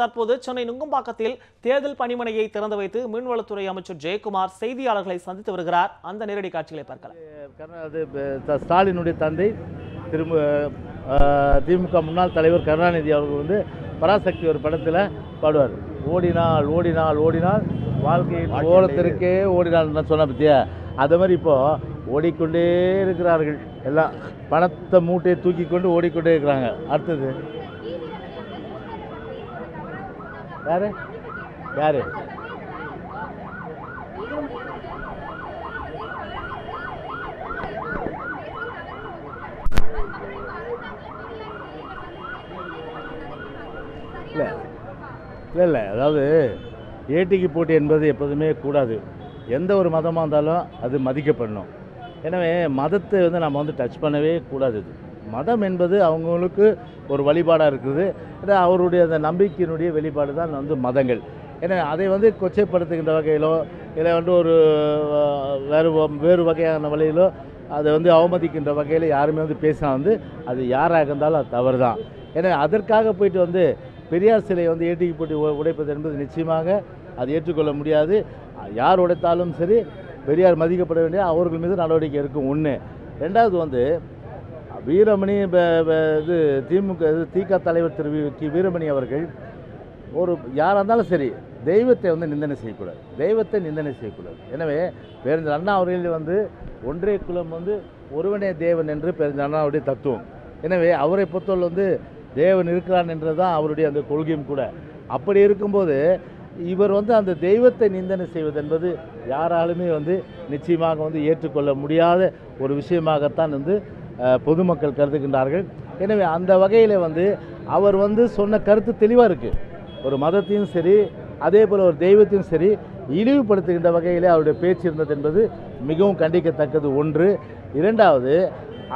தற்போது சென்னை நுங்கம்பாக்கத்தில் தேர்தல் பணிமனையை திறந்து வைத்து மீன்வளத்துறை அமைச்சர் ஜெயக்குமார் செய்தியாளர்களை சந்தித்து வருகிறார். அந்த நேரடி காட்சிகளை பார்க்கலாம். அது ஸ்டாலினுடைய தந்தை திரும்ப திமுக முன்னாள் தலைவர் கருணாநிதி அவர்கள் வந்து பராசக்தி ஒரு படத்தில் பாடுவார். ஓடினால் ஓடினால் ஓடினால் வாழ்க்கையின் ஓரத்திற்கே ஓடினால் சொன்ன பத்தியா? அது மாதிரி இப்போ ஓடிக்கொண்டே இருக்கிறார்கள். எல்லாம் பணத்தை மூட்டையை தூக்கி கொண்டு ஓடிக்கொண்டே இருக்கிறாங்க. அடுத்தது? யாரு? யாரு? இல்லை. இல்லை இல்லை. அதாவது ஏட்டிக்கு போட்டி என்பது எப்போதுமே கூடாது. எந்த ஒரு மதமாக இருந்தாலும் அது மதிக்கப்படணும். எனவே மதத்தை வந்து நம்ம வந்து டச் பண்ணவே கூடாது இது. மதம் என்பது அவங்களுக்கு ஒரு வழிபாடாக இருக்குது. அவருடைய அந்த நம்பிக்கையினுடைய வெளிப்பாடு தான் வந்து மதங்கள். ஏன்னா அதை வந்து கொச்சைப்படுத்துகின்ற வகையிலோ இல்லை வந்து ஒரு வேறு வேறு வகையான வழியிலோ அதை வந்து அவமதிக்கின்ற வகையில் யாருமே வந்து பேசினா வந்து அது யாராக இருந்தாலும் அது தவறு தான் ஏன்னா அதற்காக போயிட்டு வந்து பெரியார் சிலை வந்து ஏட்டிக்கு போட்டு உடைப்பது என்பது நிச்சயமாக அது ஏற்றுக்கொள்ள முடியாது. யார் உடைத்தாலும் சரி பெரியார் மதிக்கப்பட வேண்டிய அவர்கள் மீது நடவடிக்கை இருக்கும் ஒன்று ரெண்டாவது வந்து வீரமணி இது திமுக இது திக தலைவர் திரு கி. வீரமணி அவர்கள் ஒரு யாராக இருந்தாலும் சரி தெய்வத்தை வந்து நிந்தனை செய்யக்கூடாது. தெய்வத்தை நிந்தனை செய்யக்கூடாது. எனவே பேருந்து அண்ணா அவர்கள் வந்து ஒன்றே குலம் வந்து ஒருவனே தேவன் என்று பேருந்து அண்ணாவுடைய தத்துவம். எனவே அவரை பொறுத்தவரை வந்து தேவன் இருக்கிறான் என்றது தான் அவருடைய அந்த கொள்கையும் கூட. அப்படி இருக்கும்போது இவர் வந்து அந்த தெய்வத்தை நிந்தனை செய்வது என்பது யாராலுமே வந்து நிச்சயமாக வந்து ஏற்றுக்கொள்ள முடியாத ஒரு விஷயமாகத்தான் வந்து பொதுமக்கள் கருதுகின்றார்கள். எனவே அந்த வகையில் வந்து அவர் வந்து சொன்ன கருத்து தெளிவாக இருக்குது ஒரு மதத்தையும் சரி அதே போல் ஒரு தெய்வத்தையும் சரி இழிவுபடுத்துகின்ற வகையிலே அவருடைய பேச்சு இருந்தது என்பது மிகவும் கண்டிக்கத்தக்கது ஒன்று. இரண்டாவது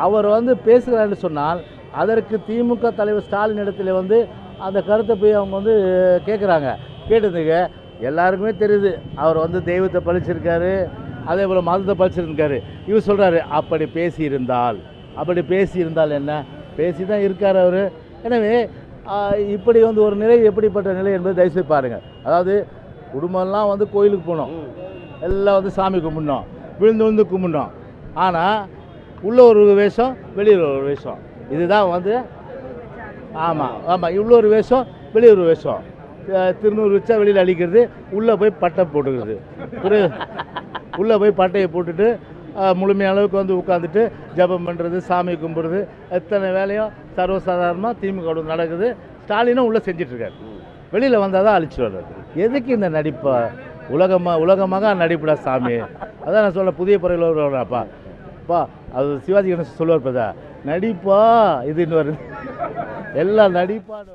அவர் வந்து பேசுகிறார்னு சொன்னால் அதற்கு திமுக தலைவர் ஸ்டாலின் இடத்துல வந்து அந்த கருத்தை போய் அவங்க வந்து கேட்குறாங்க கேட்டதுக்கு எல்லாருக்குமே தெரியுது அவர் வந்து தெய்வத்தை பழிச்சிருக்காரு அதே போல் மதத்தை பழிச்சிருக்காரு. இவர் சொல்கிறாரு அப்படி பேசியிருந்தால் அப்படி பேசியிருந்தால் என்ன? பேசி தான் இருக்கார் அவர். எனவே இப்படி வந்து ஒரு நிலை எப்படிப்பட்ட நிலை என்பது தயவுசெய்து பாருங்கள் அதாவது குடும்பம்லாம் வந்து கோயிலுக்கு போனோம். எல்லாம் வந்து சாமி கும்பிடணும். விழுந்து விழுந்து கும்பிடணும். ஆனால் உள்ள ஒரு வேஷம் வெளியில் ஒரு வேஷம். இதுதான் வந்து ஆமாம் ஆமாம் இவ்வளோ ஒரு வேஷம் வெளியூர் வேஷம். திருநூறு வச்சா வெளியில் அழிக்கிறது உள்ளே போய் பட்டை போட்டுக்கிறது. புரிய உள்ளே போய் பட்டையை போட்டுட்டு அஹ், முழுமையான அளவுக்கு வந்து உட்காந்துட்டு ஜெபம் பண்ணுறது சாமி கும்பிட்றது எத்தனை வேலையும் சர்வசாதாரணமாக திமுக நடக்குது. ஸ்டாலினும் உள்ளே செஞ்சிட்ருக்காரு. வெளியில் வந்தால் தான் அழிச்சு வர்றது. எதுக்கு இந்த நடிப்பா? உலகமாக உலகமாக நடிப்புடா சாமி. அதான் நான் சொல்ல புதிய பறவையில் வருவாப்பா அப்பா அது சிவாஜி கணேசன் சொல்லுவார் பதா நடிப்பா இதுன்னு வருது எல்லாம் நடிப்பான்னு